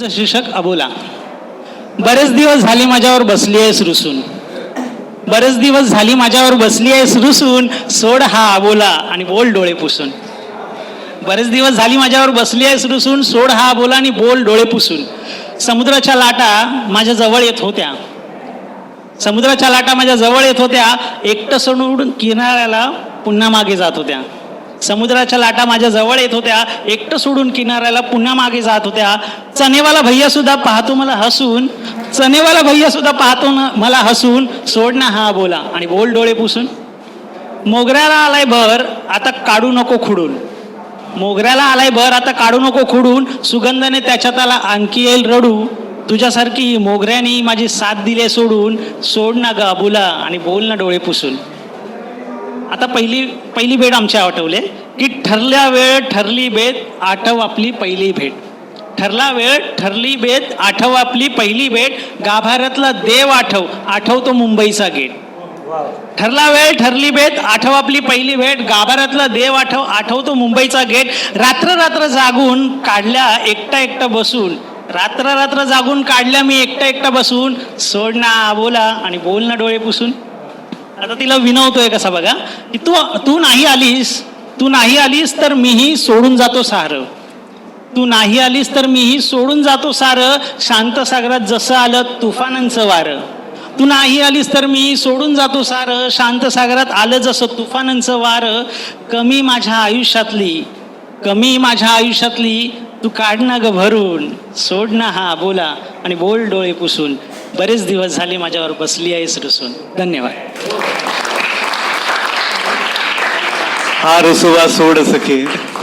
शीर्षक अबोला. बरेच दिवस झाले माझ्यावर बसली आहेस रुसून. बरेच दिवस झाली माझ्यावर बसली आहेस रुसून. सोड हा अबोला आणि बोल डोळे पुसून. बरेच दिवस झाली माझ्यावर बसली आहेस रुसून. सोड हा अबोला आणि बोल डोळे पुसून. समुद्राच्या लाटा माझ्या जवळ येत होत्या. समुद्राच्या लाटा माझ्या जवळ येत होत्या. एकटं सोडून किनाऱ्याला पुन्हा मागे जात होत्या. समुद्राच्या लाटा माझ्या जवळ येत होत्या. एकटं सोडून किनाऱ्याला पुन्हा मागे जात होत्या. चनेवाला भैया सुद्धा पाहतो मला हसून. चनेवाला भैया सुद्धा पाहतो ना मला हसून. सोड ना हा बोला. आणि बोल डोळे पुसून. मोगऱ्याला आलाय भर आता काढू नको खुडून. मोगऱ्याला आलाय भर आता काढू नको खुडून. सुगंधाने त्याच्यात आला आणखी येईल रडू. तुझ्यासारखी मोगऱ्याने माझी साथ दिले सोडून. सोड ना ग अबुला आणि बोल ना डोळे पुसून. आता पहिली पहिली भेट आमची आठवले की ठरल्या वेळ ठरली बेत आठव आपली पहिली भेट. ठरला वेळ ठरली बेत आठव आपली पहिली भेट गाभाऱ्यातला देव आठव आठवतो मुंबईचा गेट. ठरला वेळ ठरली बेत आठव आपली पहिली भेट गाभाऱ्यातला देव आठव आठवतो मुंबईचा गेट. रात्र रात्र जागून काढल्या एकटा एकटा बसून. रात्र रात्र जागून काढल्या मी एकटा एकटा बसून. सोड ना बोला आणि बोल ना डोळे पुसून. आता तिला विनवतोय कसा बघा की तू तू नाही आलीस तू नाही आलीस तर मीही सोडून जातो सारं. तू नाही आलीस तर मीही सोडून जातो सारं शांत सागरात जसं आलं तुफानांचं वारं. तू नाही आलीस तर मी सोडून जातो सारं शांत सागरात आलं जसं तुफानांचं वारं. कमी माझ्या आयुष्यातली कमी माझ्या आयुष्यातली तू काढ ना ग भरून. सोड ना हा बोला. आणि बोल डोळे पुसून. बरेच दिवस झाले माझ्यावर बसली आहेस रुसून. धन्यवाद. हा रुसुवा सोड सखे.